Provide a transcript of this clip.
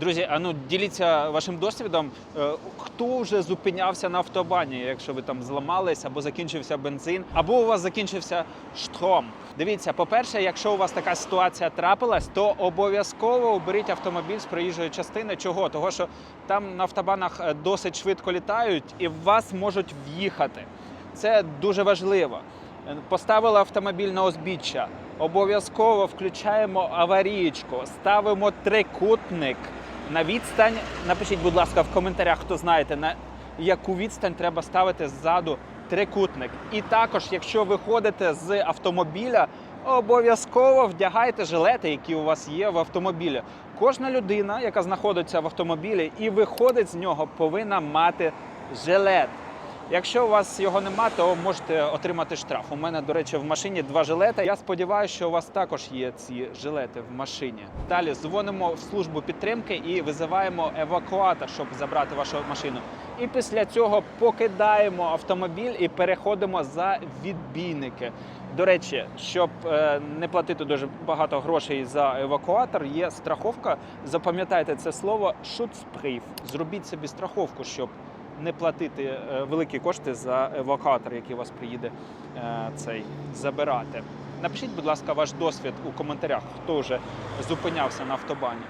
Друзі, а ну діліться вашим досвідом. Е, Хто вже зупинявся на автобані, якщо ви там зламались, або закінчився бензин, або у вас закінчився штром. Дивіться, по-перше, якщо у вас така ситуація трапилась, то обов'язково оберіть автомобіль з проїжджої частини. Чого? Того, що там на автобанах е, досить швидко літають і в вас можуть в'їхати. Це дуже важливо. Е, Поставили автомобіль на узбіччя. Обов'язково включаємо аварієчку, ставимо трикутник на відстань. Напишіть, будь ласка, в коментарях, хто знаєте, на яку відстань треба ставити ззаду трикутник. І також, якщо ви ходите з автомобіля, обов'язково вдягайте жилети, які у вас є в автомобілі. Кожна людина, яка знаходиться в автомобілі і виходить з нього, повинна мати жилет. Якщо у вас його нема, то можете отримати штраф. У мене, до речі, в машині два жилети. Я сподіваюся, що у вас також є ці жилети в машині. Далі дзвонимо в службу підтримки і визиваємо евакуатор, щоб забрати вашу машину. І після цього покидаємо автомобіль і переходимо за відбійники. До речі, щоб е, не платити дуже багато грошей за евакуатор, є страховка. Запам'ятайте це слово «Schutzbrief». Зробіть собі страховку, щоб не платити е, великі кошти за евакуатор, який вас приїде е, цей забирати. Напишіть, будь ласка, ваш досвід у коментарях, хто вже зупинявся на автобані.